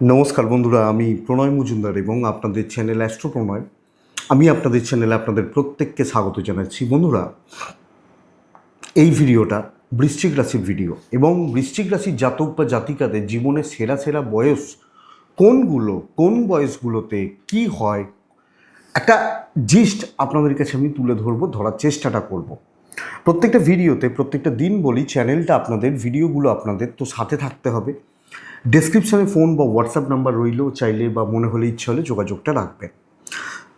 নমস্কার বন্ধুরা, আমি প্রণয় মজুমদার এবং আপনাদের চ্যানেল অ্যাস্ট্রো প্রণয় আমি আপনাদের চ্যানেলে আপনাদের প্রত্যেককে স্বাগত জানাচ্ছি। বন্ধুরা, এই ভিডিওটা বৃশ্চিক রাশির ভিডিও এবং বৃশ্চিক রাশির জাতক বা জাতিকাদের জীবনের সেরা সেরা বয়স কোনগুলো, কোন বয়সগুলোতে কি হয়, একটা জিস্ট আপনাদের কাছে আমি তুলে ধরবো, ধরার চেষ্টাটা করব। প্রত্যেকটা ভিডিওতে, প্রত্যেকটা দিন বলি, চ্যানেলটা আপনাদের, ভিডিওগুলো আপনাদের তো সাথে থাকতে হবে। ডেসক্রিপশানে ফোন বা হোয়াটসঅ্যাপ নাম্বার রইলেও চাইলে বা মনে হলে ইচ্ছে হলে যোগাযোগটা রাখবেন।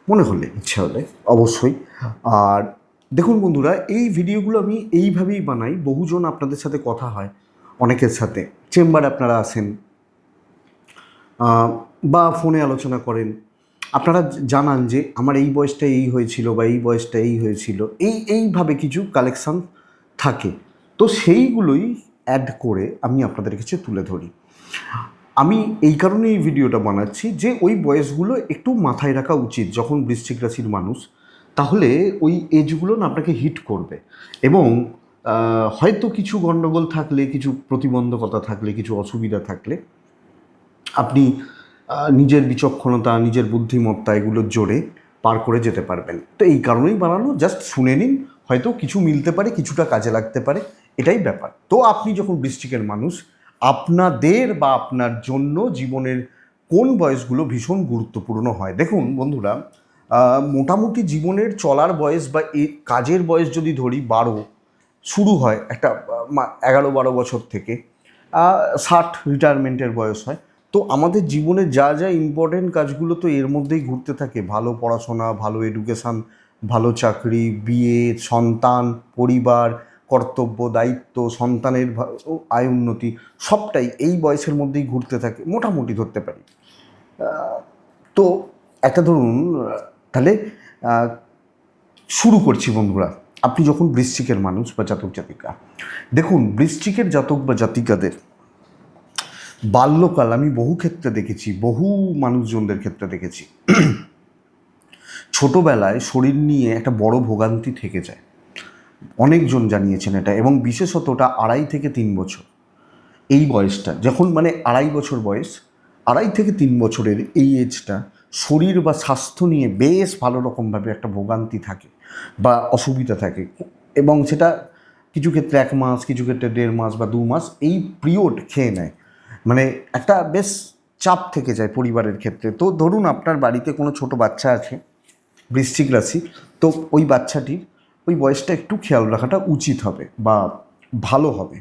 মনে হলে ইচ্ছা হলে, অবশ্যই। আর দেখুন বন্ধুরা, এই ভিডিওগুলো আমি এইভাবেই বানাই, বহুজন আপনাদের সাথে কথা হয়, অনেকের সাথে। চেম্বারে আপনারা আসেন বা ফোনে আলোচনা করেন। আপনারা জানান যে, আমার এই বয়সটা এই হয়েছিল বা এই বয়সটা এই হয়েছিল। এই, এইভাবে কিছু কালেকশান থাকে। তো সেইগুলোই অ্যাড করে আমি আপনাদের কাছে তুলে ধরি। আমি এই কারণে এই ভিডিওটা বানাচ্ছি যে ওই বয়সগুলো একটু মাথায় রাখা উচিত যখন বৃশ্চিক রাশির মানুষ, তাহলে ওই এজগুলো না আপনাকে হিট করবে। এবং হয়তো কিছু গণ্ডগোল থাকলে, কিছু প্রতিবন্ধকতা থাকলে, কিছু অসুবিধা থাকলে, আপনি নিজের বিচক্ষণতা, নিজের বুদ্ধিমত্তা এগুলোর জোরে পার করে যেতে পারবেন। তো এই কারণেই বানানো জাস্ট শুনে নিন, হয়তো কিছু মিলতে পারে, কিছুটা কাজে লাগতে পারে, এটাই ব্যাপার। তো আপনি যখন বৃষ্টিকের মানুষ আপনাদের বা আপনার জন্য জীবনের কোন বয়সগুলো ভীষণ গুরুত্বপূর্ণ হয়? দেখুন বন্ধুরা মোটামুটি জীবনের চলার বয়স বা কাজের বয়স যদি ধরি বারো, শুরু হয় একটা এগারো বারো বছর থেকে ষাট রিটায়ারমেন্টের বয়স হয়। তো আমাদের জীবনে যা যা ইম্পর্টেন্ট কাজগুলো তো এর মধ্যেই ঘুরতে থাকে। ভালো পড়াশোনা, ভালো এডুকেশান ভালো চাকরি, বিয়ে, সন্তান, পরিবার কর্তব্য, দায়িত্ব, সন্তানের আয় উন্নতি সবটাই এই বয়সের মধ্যেই ঘুরতে থাকে, মোটামুটি ধরতে পারি। তো একটা ধরুন তাহলে শুরু করছি বন্ধুরা। আপনি যখন বৃশ্চিকের মানুষ বা জাতক জাতিকা, দেখুন, বৃশ্চিকের জাতক বা জাতিকাদের বাল্যকাল আমি বহু ক্ষেত্রে দেখেছি, বহু মানুষজনদের ক্ষেত্রে দেখেছি। ছোটবেলায় শরীর নিয়ে একটা বড় ভোগান্তি থেকে যায়। অনেকজন জানিয়েছেন এটা এবং বিশেষত ওটা আড়াই থেকে তিন বছর। এই বয়সটা, যখন মানে আড়াই বছর বয়স, আড়াই থেকে তিন বছরের এই এজটা শরীর বা স্বাস্থ্য নিয়ে বেশ ভালো রকমভাবে একটা ভোগান্তি থাকে বা অসুবিধা থাকে এবং সেটা কিছু ক্ষেত্রে এক মাস, কিছু ক্ষেত্রে দেড় মাস বা দু মাস এই পিরিয়ড খেয়ে নেয়। মানে একটা বেশ চাপ থেকে যায় পরিবারের ক্ষেত্রে। তো ধরুন আপনার বাড়িতে কোনো ছোট বাচ্চা আছে, বৃশ্চিক রাশি, তো ওই বাচ্চাটির ওই বয়সটা একটু খেয়াল রাখাটা উচিত হবে বা ভালো হবে।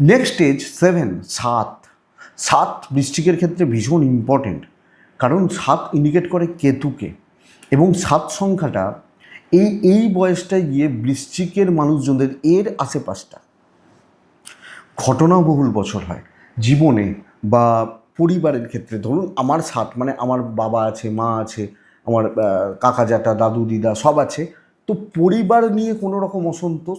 নেক্সট স্টেজ সেভেন সাত। সাত বৃশ্চিকের ক্ষেত্রে ভীষণ ইম্পর্টেন্ট কারণ সাত ইন্ডিকেট করে কেতুকে এবং সাত সংখ্যাটা এই এই বয়সটায় গিয়ে বৃশ্চিকের মানুষজনদের এর আশেপাশটা। ঘটনাবহুল বছর হয়, জীবনে বা পরিবারের ক্ষেত্রে। ধরুন আমার সাত মানে আমার বাবা আছে, মা আছে, আমার কাকা জ্যাঠা, দাদু, দিদা সব আছে। তো পরিবার নিয়ে কোনো রকম অসন্তোষ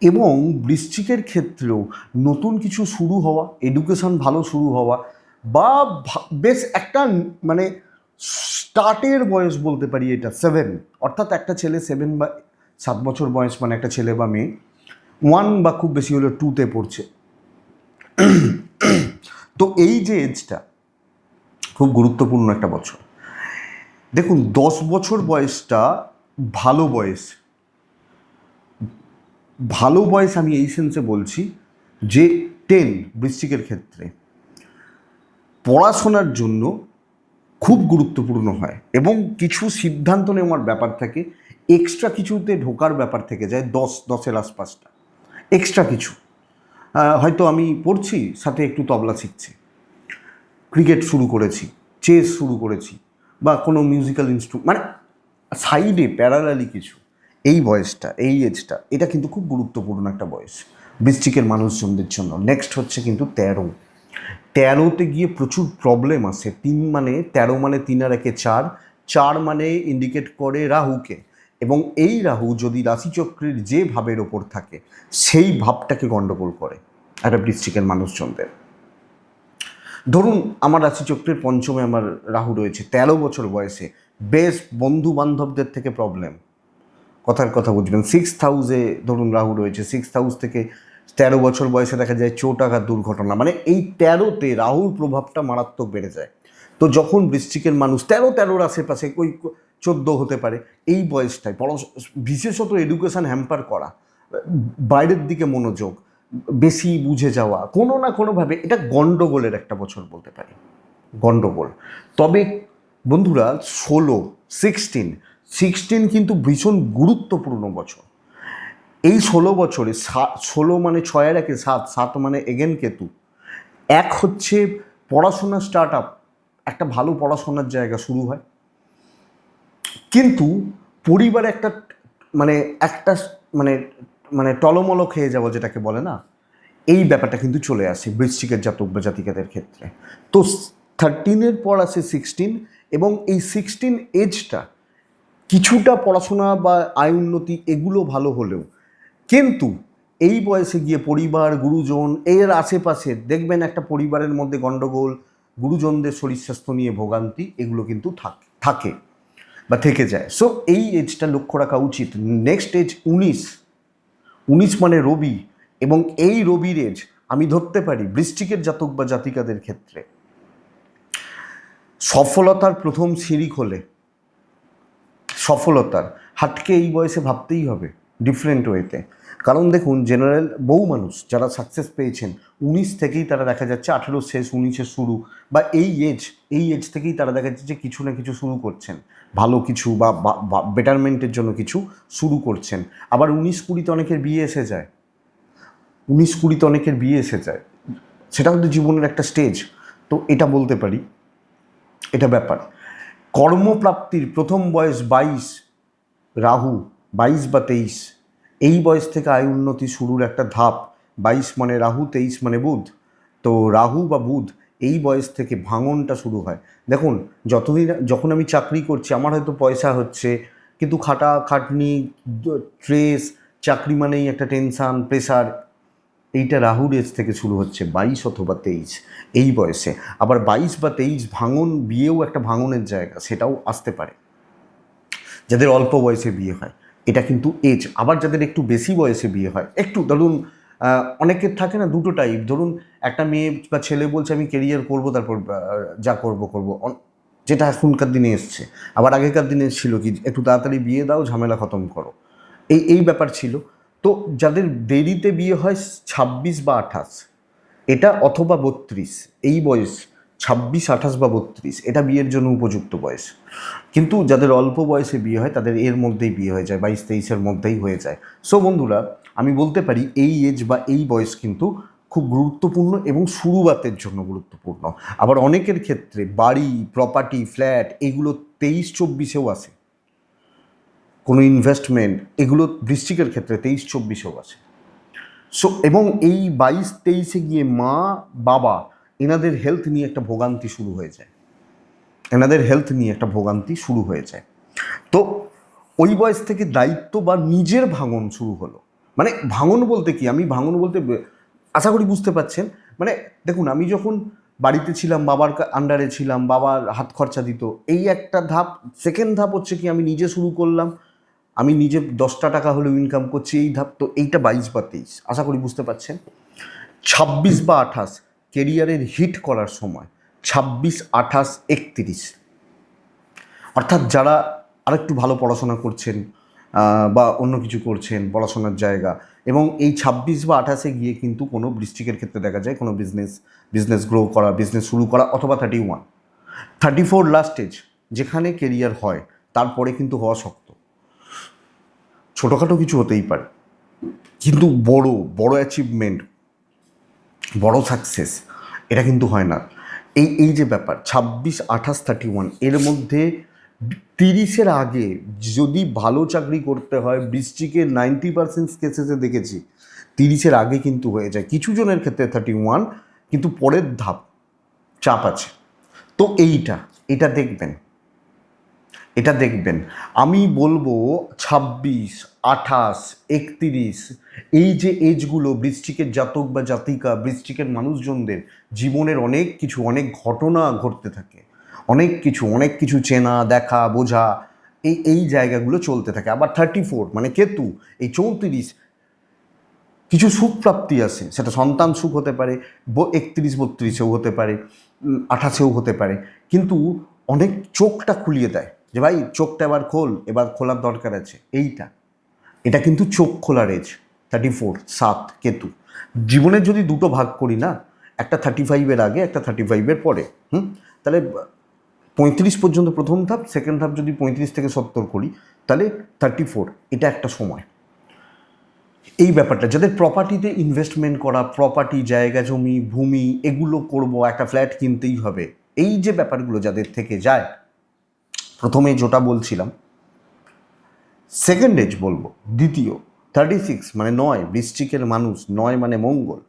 এবং বৃশ্চিকের ক্ষেত্রেও নতুন কিছু শুরু হওয়া এডুকেশন ভালো শুরু হওয়া বা বেশ একটা মানে স্টার্টের বয়স বলতে পারি এটা সেভেন অর্থাৎ একটা ছেলে সেভেন বা সাত বছর বয়স মানে একটা ছেলে বা মেয়ে ওয়ান বা খুব বেশি হলে টুতে পড়ছে। তো এই যে এজটা খুব গুরুত্বপূর্ণ একটা বছর। দেখুন, দশ বছর বয়সটা ভালো বয়স। ভালো বয়স আমি এই সেন্সে বলছি যে টেন বৃশ্চিকের ক্ষেত্রে। পড়াশোনার জন্য খুব গুরুত্বপূর্ণ হয় এবং কিছু সিদ্ধান্ত নেওয়ার ব্যাপার থাকে এক্সট্রা কিছুতে ঢোকার ব্যাপার থেকে যায় দশ, দশের আশপাশটা। এক্সট্রা কিছু। হয়তো আমি পড়ছি, সাথে একটু তবলা শিখছি। ক্রিকেট শুরু করেছি চেস শুরু করেছি, বা কোনো মিউজিক্যাল ইনস্ট্রুমেন্ট মানে সাইডে প্যারালালি কিছু, এই বয়সটা, এই এজটা, এটা কিন্তু খুব গুরুত্বপূর্ণ একটা বয়স বৃশ্চিকের মানুষজনদের জন্য। নেক্সট হচ্ছে কিন্তু তেরো। তেরোতে গিয়ে প্রচুর প্রবলেম আসে। তিন মানে তেরো মানে তিন আর একে চার চার মানে ইন্ডিকেট করে রাহুকে। এবং এই রাহু যদি রাশিচক্রের যে ভাবের ওপর থাকে, সেই ভাবটাকে গণ্ডগোল করে একটা বৃষ্টিকের মানুষজনদের। ধরুন আমার রাশিচক্রের পঞ্চমে আমার রাহু রয়েছে, তেরো বছর বয়সে, বেশ বন্ধু বান্ধবদের থেকে প্রবলেম কথার কথা বুঝবেন সিক্স হাউসে ধরুন রাহু রয়েছে সিক্স হাউস থেকে তেরো বছর বয়সে দেখা যায় চোট আঘাত দুর্ঘটনা মানে এই তেরোতে রাহুর প্রভাবটা মারাত্মক বেড়ে যায়। তো যখন বৃশ্চিকের মানুষ, তেরো তেরোর আশেপাশে, ওই চোদ্দ হতে পারে, এই বয়সটায় পড়াশ বিশেষত এডুকেশন হ্যাম্পার করা, বাইরের দিকে মনোযোগ বেশি বুঝে যাওয়া, কোনো না কোনোভাবে, এটা গণ্ডগোলের একটা বছর বলতে পারি। গণ্ডগোল তবে বন্ধুরা, ষোলো সিক্সটিন সিক্সটিন কিন্তু ভীষণ গুরুত্বপূর্ণ বছর। এই ষোলো বছরে ষোলো মানে ছয়ের একে সাত সাত মানে এগেন কেতু। এক হচ্ছে পড়াশোনা স্টার্ট আপ একটা ভালো পড়াশোনার জায়গা শুরু হয়। কিন্তু পরিবারে একটা মানে একটা মানে মানে টলমল খেয়ে যাওয়া যেটাকে বলে না, এই ব্যাপারটা কিন্তু চলে আসে বৃশ্চিকের জাতক বা ক্ষেত্রে। তো থার্টিনের পর আসে সিক্সটিন এবং এই সিক্সটিন এজটা কিছুটা পড়াশোনা বা আয় উন্নতি এগুলো ভালো হলেও, কিন্তু এই বয়সে গিয়ে পরিবার, গুরুজন, এর আশেপাশে দেখবেন একটা পরিবারের মধ্যে গণ্ডগোল গুরুজনদের শরীর স্বাস্থ্য নিয়ে ভোগান্তি এগুলো কিন্তু থাকে বা থেকে যায়। সো এই এজটা লক্ষ্য রাখা উচিত। নেক্সট এজ উনিশ উনিশ মানে রবি এবং এই রবির এজ আমি ধরতে পারি বৃষ্টিকের জাতক বা জাতিকাদের ক্ষেত্রে। সফলতার প্রথম সিঁড়ি খোলে সফলতার, হাটকে এই বয়সে ভাবতেই হবে। ডিফারেন্ট ওয়েতে কারণ দেখুন জেনারেল বহু মানুষ যারা সাকসেস পেয়েছেন, উনিশ থেকেই তারা দেখা যাচ্ছে আঠেরো শেষ উনিশের শুরু বা এই এজ এই এজ থেকেই তারা দেখা যাচ্ছে যে কিছু না কিছু শুরু করছেন। ভালো কিছু বা বেটারমেন্টের জন্য কিছু শুরু করছেন। আবার উনিশ কুড়িতে অনেকের বিয়ে এসে যায়। উনিশ কুড়িতে অনেকের বিয়ে এসে যায়। সেটা কিন্তু জীবনের একটা স্টেজ তো এটা বলতে পারি। এটা ব্যাপার। কর্মপ্রাপ্তির প্রথম বয়স বাইশ, রাহু। বাইশ বা তেইশ। এই বয়স থেকে আয় উন্নতি শুরুর একটা ধাপ। বাইশ মানে রাহু, তেইশ মানে বুধ। তো রাহু বা বুধ, এই বয়স থেকে ভাঙনটা শুরু হয়। দেখুন, যতদিন যখন আমি চাকরি করছি, আমার হয়তো পয়সা হচ্ছে, কিন্তু খাটা খাটনি ট্রেস চাকরি মানেই একটা টেনশান প্রেশার এইটা রাহুর এজ থেকে শুরু হচ্ছে বাইশ অথবা তেইশ, এই বয়সে। আবার বাইশ বা তেইশ ভাঙন বিয়েও একটা ভাঙনের জায়গা, সেটাও আসতে পারে। যাদের অল্প বয়সে বিয়ে হয়। এটা কিন্তু এজ আবার যাদের একটু বেশি বয়সে বিয়ে হয়, একটু ধরুন অনেকের থাকে না দুটো টাইপ ধরুন, একটা মেয়ে বা ছেলে বলছে, আমি কেরিয়ার করব, তারপর যা করব করব। যেটা এখনকার দিনে এসছে। আবার আগেকার দিনে ছিল কি, একটু তাড়াতাড়ি বিয়ে দাও, ঝামেলা খতম করো। এই এই ব্যাপার ছিল। তো যাদের দেরিতে বিয়ে হয়, ছাব্বিশ বা আঠাশ, এটা অথবা বত্রিশ, এই বয়স ছাব্বিশ, আঠাশ বা বত্রিশ, এটা বিয়ের জন্য উপযুক্ত বয়স। কিন্তু যাদের অল্প বয়সে বিয়ে হয়, তাদের এর মধ্যেই বিয়ে হয়ে যায়, বাইশ, তেইশের মধ্যেই হয়ে যায়। সো বন্ধুরা, আমি বলতে পারি এই এজ বা এই বয়স কিন্তু খুব গুরুত্বপূর্ণ এবং শুরুবাতের জন্য গুরুত্বপূর্ণ। আবার অনেকের ক্ষেত্রে বাড়ি প্রপার্টি ফ্ল্যাট এগুলো তেইশ, চব্বিশেও আসে। কোনো ইনভেস্টমেন্ট এগুলো বৃশ্চিকের ক্ষেত্রে তেইশ, চব্বিশেও আছে সো এবং এই বাইশ, তেইশে গিয়ে মা, বাবা এনাদের হেলথ নিয়ে একটা ভোগান্তি শুরু হয়ে যায় এনাদের হেলথ নিয়ে একটা ভোগান্তি শুরু হয়ে যায় তো ওই বয়স থেকে দায়িত্ব বা নিজের ভাঙন শুরু হলো। মানে ভাঙন বলতে কি? আমি ভাঙন বলতে আশা করি বুঝতে পারছেন। মানে দেখুন, আমি যখন বাড়িতে ছিলাম, বাবার আন্ডারে ছিলাম, বাবার হাত খরচা দিত, এই একটা ধাপ সেকেন্ড ধাপ হচ্ছে কি, আমি নিজে শুরু করলাম। আমি নিজে দশটা টাকা হলেও ইনকাম করছি, এই ধাপ, তো এইটা বাইশ বা তেইশ, আশা করি বুঝতে পারছেন। ছাব্বিশ বা আঠাশ কেরিয়ারের হিট করার সময় ছাব্বিশ, আঠাশ, একত্রিশ। অর্থাৎ যারা আরেকটু ভালো পড়াশোনা করছেন বা অন্য কিছু করছেন পড়াশোনার জায়গা এবং এই ছাব্বিশ বা আঠাশে গিয়ে কিন্তু কোনো বৃষ্টিকের ক্ষেত্রে দেখা যায় কোনো বিজনেস বিজনেস গ্রো করা বিজনেস শুরু করা অথবা thirty one thirty four last age যেখানে কেরিয়ার হয়, তারপরে কিন্তু হওয়া শক্ত। ছোটোখাটো কিছু হতেই পারে। কিন্তু বড় বড় অ্যাচিভমেন্ট বড় সাকসেস এটা কিন্তু হয় না। এই এই যে ব্যাপার, ছাব্বিশ আঠাশ থার্টি ওয়ানের মধ্যে তিরিশের আগে যদি ভালো চাকরি করতে হয় বৃষ্টিকে নাইনটি পার্সেন্ট কেসেসে দেখেছি, তিরিশের আগে কিন্তু হয়ে যায়। কিছু জনের ক্ষেত্রে থার্টি ওয়ান কিন্তু পরের ধাপ, চাপ আছে। তো এইটা, এটা দেখবেন। এটা দেখবেন। আমি বলব ছাব্বিশ, আঠাশ, একত্রিশ, এই যে এজগুলো বৃষ্টিকের জাতক বা জাতিকা, বৃষ্টিকের মানুষজনদের জীবনের অনেক কিছু, অনেক ঘটনা ঘটতে থাকে। অনেক কিছু অনেক কিছু চেনা, দেখা, বোঝা, এই এই জায়গাগুলো চলতে থাকে। আবার থার্টি ফোর মানে কেতু, এই চৌত্রিশ, কিছু সুখ প্রাপ্তি আছে। সেটা সন্তান সুখ হতে পারে একত্রিশ, বত্রিশেও হতে পারে আঠাশেও হতে পারে। কিন্তু অনেক চোখটা খুলিয়ে দেয়। যে ভাই, চোখটা এবার খোল, এবার খোলার দরকার আছে। এইটা। এটা কিন্তু চোখ খোলার এজ থার্টি ফোর সাত, কেতু। জীবনের যদি দুটো ভাগ করি না, একটা থার্টি ফাইভের আগে, একটা থার্টি ফাইভের পরে, হুম? তাহলে পঁয়ত্রিশ পর্যন্ত প্রথম ধাপ সেকেন্ড ধাপ যদি পঁয়ত্রিশ থেকে সত্তর করি, তাহলে থার্টি ফোর এটা একটা সময়। এই ব্যাপারটা, যাদের প্রপার্টিতে ইনভেস্টমেন্ট করা প্রপার্টি জায়গা, জমি, ভূমি, এগুলো করব, একটা ফ্ল্যাট কিনতেই হবে। এই যে ব্যাপারগুলো যাদের থেকে যায় প্রথমে যেটা বলছিলাম সেকেন্ড এজ বলব, দ্বিতীয় থার্টি সিক্স মানে নয় বৃশ্চিকের মানুষ, নয় মানে মঙ্গল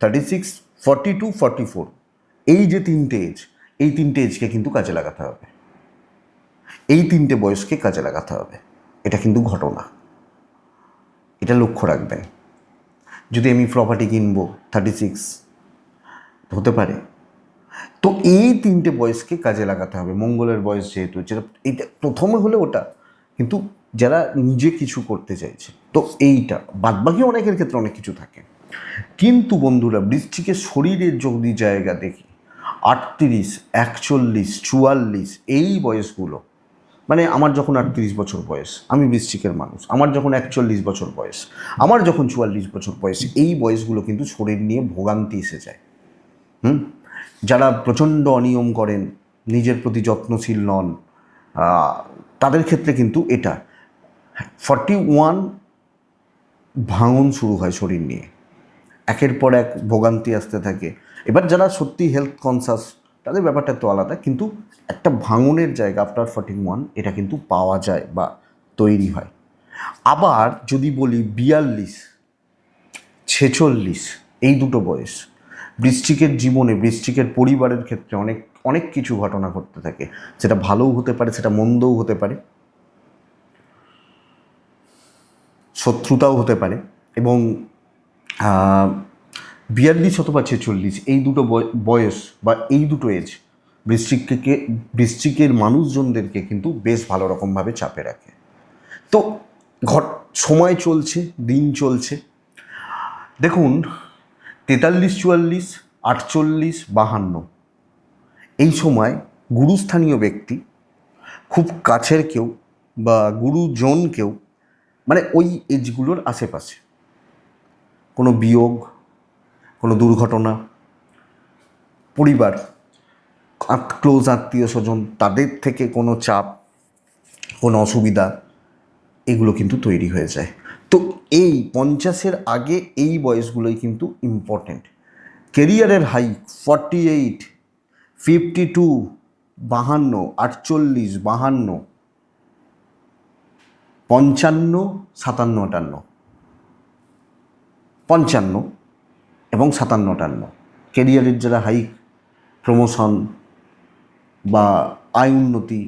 thirty six forty two forty four এই যে তিনটে এজ এই তিনটে এজকে কিন্তু কাজে লাগাতে হবে। এই তিনটে বয়সকে কাজে লাগাতে হবে। এটা কিন্তু ঘটনা। এটা লক্ষ্য রাখবেন। যদি আমি প্রপার্টি কিনবো থার্টি সিক্স হতে পারে তো এই তিনটে বয়সকে কাজে লাগাতে হবে। মঙ্গলের বয়স যেহেতু, যেটা এইটা প্রথমে হলে ওটা, কিন্তু যারা নিজে কিছু করতে চাইছে, তো এইটা। বাদবাকি অনেকের ক্ষেত্রে অনেক কিছু থাকে। কিন্তু বন্ধুরা, বৃষ্টিকে শরীরের যদি জায়গা দেখি, আটত্রিশ, একচল্লিশ, চুয়াল্লিশ, এই বয়সগুলো মানে আমার যখন আটত্রিশ বছর বয়স, আমি বৃশ্চিকের মানুষ, আমার যখন একচল্লিশ বছর বয়স, আমার যখন চুয়াল্লিশ বছর বয়স, এই বয়সগুলো কিন্তু শরীর নিয়ে ভোগান্তি এসে যায়। হুম? যারা প্রচণ্ড অনিয়ম করেন, নিজের প্রতি যত্নশীল নন তাদের ক্ষেত্রে কিন্তু এটা। ফর্টি ওয়ান ভাঙন শুরু হয় শরীর নিয়ে। একের পর এক ভোগান্তি আসতে থাকে। এবার যারা সত্যি হেলথ কনসাস তাদের ব্যাপারটা তো আলাদা, কিন্তু একটা ভাঙনের জায়গা আফটার ফর্টি ওয়ান, এটা কিন্তু পাওয়া যায় বা তৈরি হয়। আবার যদি বলি বিয়াল্লিশ, ছেচল্লিশ, এই দুটো বয়স বৃশ্চিকের জীবনে, বৃশ্চিকের পরিবারের ক্ষেত্রে অনেক অনেক কিছু ঘটনা ঘটতে থাকে। সেটা ভালোও হতে পারে, সেটা মন্দও হতে পারে। শত্রুতাও হতে পারে এবং বিয়াল্লিশ অথবা ছেচল্লিশ এই দুটো বয়- বয়স বা এই দুটো এজ বৃশ্চিককে বৃশ্চিকের মানুষজনদেরকে কিন্তু বেশ ভালো রকমভাবে চাপে রাখে। তো ঘট, সময় চলছে, দিন চলছে। দেখুন তেতাল্লিশ, চুয়াল্লিশ, আটচল্লিশ, বাহান্ন। এই সময় গুরুস্থানীয় ব্যক্তি খুব কাছের কেউ বা গুরুজন কেউ মানে ওই এজগুলোর আশেপাশে। কোনো বিয়োগ, কোনো দুর্ঘটনা, পরিবার ক্লোজ আত্মীয় স্বজন, তাদের থেকে কোনো চাপ, কোনো অসুবিধা, এগুলো কিন্তু তৈরি হয়ে যায়। তো এই পঞ্চাশের আগে এই বয়সগুলোই কিন্তু ইম্পর্টেন্ট কেরিয়ারের high forty eight fifty two বাহান্ন, আটচল্লিশ, বাহান্ন, পঞ্চান্ন, সাতান্ন, আটান্ন, পঞ্চান্ন এবং সাতান্ন, আটান্ন। কেরিয়ারের যারা হাইক প্রমোশন বা আয় উন্নতি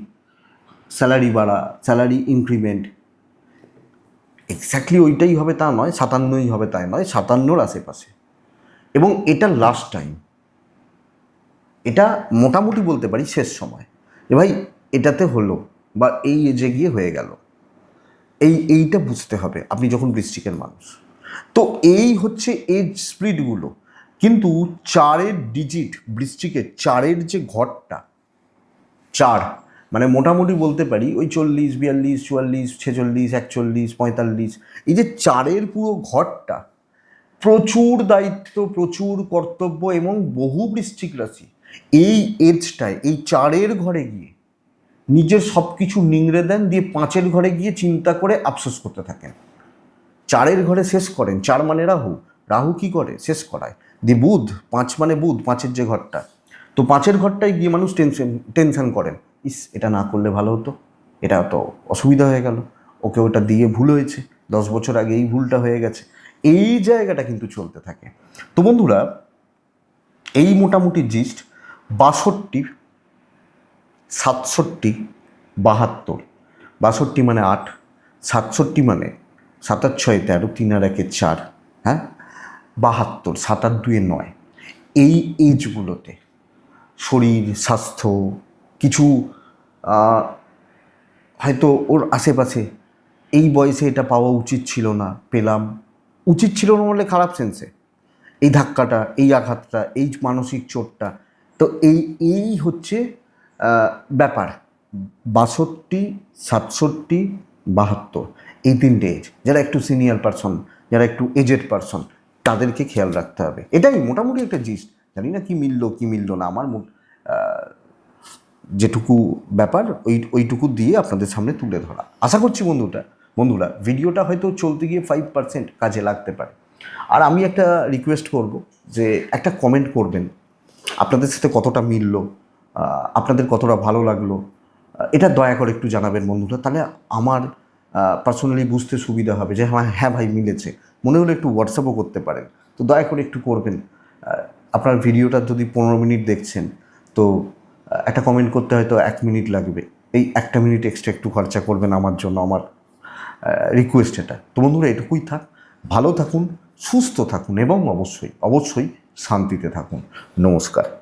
স্যালারি বাড়া স্যালারি ইনক্রিমেন্ট এক্স্যাক্টলি ওইটাই হবে তা নয়, সাতান্নই হবে তাই নয়, সাতান্নর আশেপাশে। এবং এটা লাস্ট টাইম এটা মোটামুটি বলতে পারি শেষ সময়। যে ভাই, এটাতে হলো বা এই এজে গিয়ে হয়ে গেল। এই, এইটা বুঝতে হবে আপনি যখন বৃষ্টিকের মানুষ। তো এই হচ্ছে এজ স্প্রিডগুলো কিন্তু চারের ডিজিট বৃষ্টিকের চারের যে ঘরটা, চার মানে মোটামুটি বলতে পারি ওই চল্লিশ, বিয়াল্লিশ, চুয়াল্লিশ, ছেচল্লিশ, একচল্লিশ, পঁয়তাল্লিশ, এই যে চারের পুরো ঘরটা প্রচুর দায়িত্ব, প্রচুর কর্তব্য এবং বহু বৃশ্চিক রাশি। এই এজটায়, এই চারের ঘরে গিয়ে নিজের সব কিছু নিংড়ে দেন, দিয়ে পাঁচের ঘরে গিয়ে চিন্তা করে আফসোস করতে থাকেন। চারের ঘরে শেষ করেন, চার মানে রাহু রাহু কি করে? শেষ করায়। দি বুধ, পাঁচ মানে বুধ, পাঁচের যে ঘরটা, তো পাঁচের ঘরটায় গিয়ে মানুষ টেনশন টেনশন করেন। ইস, এটা না করলে ভালো হতো। এটা তো অসুবিধা হয়ে গেল। ওকে ওটা দিয়ে ভুল হয়েছে। দশ বছর আগে এই ভুলটা হয়ে গেছে। এই জায়গাটা কিন্তু চলতে থাকে। তো বন্ধুরা, এই মোটামুটি জিস্ট বাষট্টি, সাতষট্টি, বাহাত্তর। বাষট্টি মানে আট, সাতষট্টি মানে সাতার ছয়, তেরো, তিন আর একে চার হ্যাঁ? বাহাত্তর সাতার দুয়ে নয়। এই এজগুলোতে শরীর, স্বাস্থ্য কিছু হয়তো ওর আশেপাশে এই বয়সে এটা পাওয়া উচিত ছিল না, পেলাম। উচিত ছিল না বলে খারাপ সেন্সে এই ধাক্কাটা, এই আঘাতটা, এই মানসিক চোটটা। তো এই এই হচ্ছে ব্যাপার। বাষট্টি, সাতষট্টি, বাহাত্তর। এই তিনটে এজ যারা একটু সিনিয়র পারসন যারা একটু এজেড পারসন তাদেরকে খেয়াল রাখতে হবে। এটাই মোটামুটি একটা জিস্ট জানি না কি মিললো কি মিললো না। আমার যেটুকু ব্যাপার, ওই, ওইটুকু দিয়ে আপনাদের সামনে তুলে ধরা। আশা করছি বন্ধুটা, বন্ধুরা, ভিডিওটা হয়তো চলতে গিয়ে ফাইভ পার্সেন্ট কাজে লাগতে পারে। আর আমি একটা রিকোয়েস্ট করব যে একটা কমেন্ট করবেন। আপনাদের সাথে কতটা মিললো আপনাদের কতটা ভালো লাগল এটা দয়া করে একটু জানাবেন বন্ধুরা। তাহলে আমার পার্সোনালি বুঝতে সুবিধা হবে যে হ্যাঁ হ্যাঁ ভাই, মিলেছে। মনে হলে একটু হোয়াটসঅ্যাপও করতে পারেন। তো দয়া করে একটু করবেন। আপনার ভিডিওটা যদি পনেরো মিনিট দেখছেন, তো একটা কমেন্ট করতে হয়তো এক মিনিট লাগবে। এই একটা মিনিট এক্সট্রা একটু খরচা করবেন আমার জন্য, আমার রিকোয়েস্ট এটা। তো বন্ধুরা, এটুকুই থাক। ভালো থাকুন, সুস্থ থাকুন এবং অবশ্যই অবশ্যই শান্তিতে থাকুন। নমস্কার।